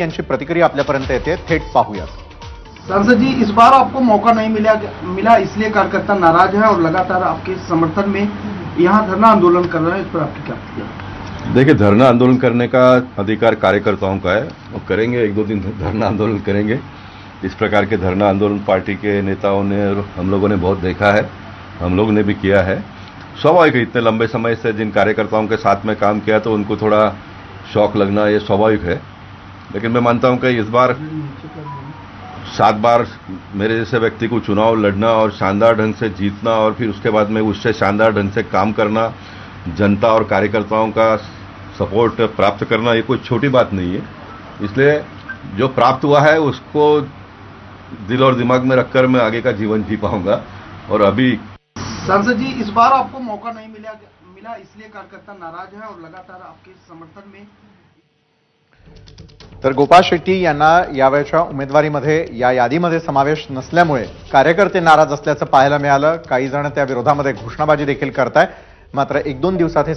यांची प्रतिक्रिया आपल्यापर्यंत येते. थेट पाहूयात. सांसद जी इस बार आपको मौका नहीं मिला मिला इसलिए कार्यकर्ता नाराज़ है और लगातार आपके समर्थन में यहाँ धरना आंदोलन कर रहे हैं। इस पर आपकी क्या प्रतिक्रिया? देखिए धरना आंदोलन करने का अधिकार कार्यकर्ताओं का है। वो करेंगे एक दो दिन धरना आंदोलन करेंगे। इस प्रकार के धरना आंदोलन पार्टी के नेताओं ने और हम लोगों ने बहुत देखा है। हम लोग ने भी किया है। स्वाभाविक है इतने लंबे समय से जिन कार्यकर्ताओं के साथ में काम किया तो उनको थोड़ा शौक लगना ये स्वाभाविक है। लेकिन मैं मानता हूँ कि इस बार सात बार मेरे जैसे व्यक्ति को चुनाव लड़ना और शानदार ढंग से जीतना और फिर उसके बाद में उससे शानदार ढंग से काम करना, जनता और कार्यकर्ताओं का सपोर्ट प्राप्त करना, ये कोई छोटी बात नहीं है। इसलिए जो प्राप्त हुआ है उसको दिल और दिमाग में रखकर मैं आगे का जीवन जी पाऊँगा और अभी सांसद जी, इस बार आपको मौका नहीं मिला मिला, इसलिए कार्यकर्ता नाराज़ है और लगातार आपके समर्थन में तर गोपाळ शेट्टी यांना यावेळच्या उमेदवारीमध्ये या यादीमध्ये समावेश नसल्यामुळे कार्यकर्ते नाराज असल्याचं पाहायला मिळालं. काही जण त्या विरोधामध्ये घोषणाबाजी देखील करताय मात्र एक दोन दिवसात हे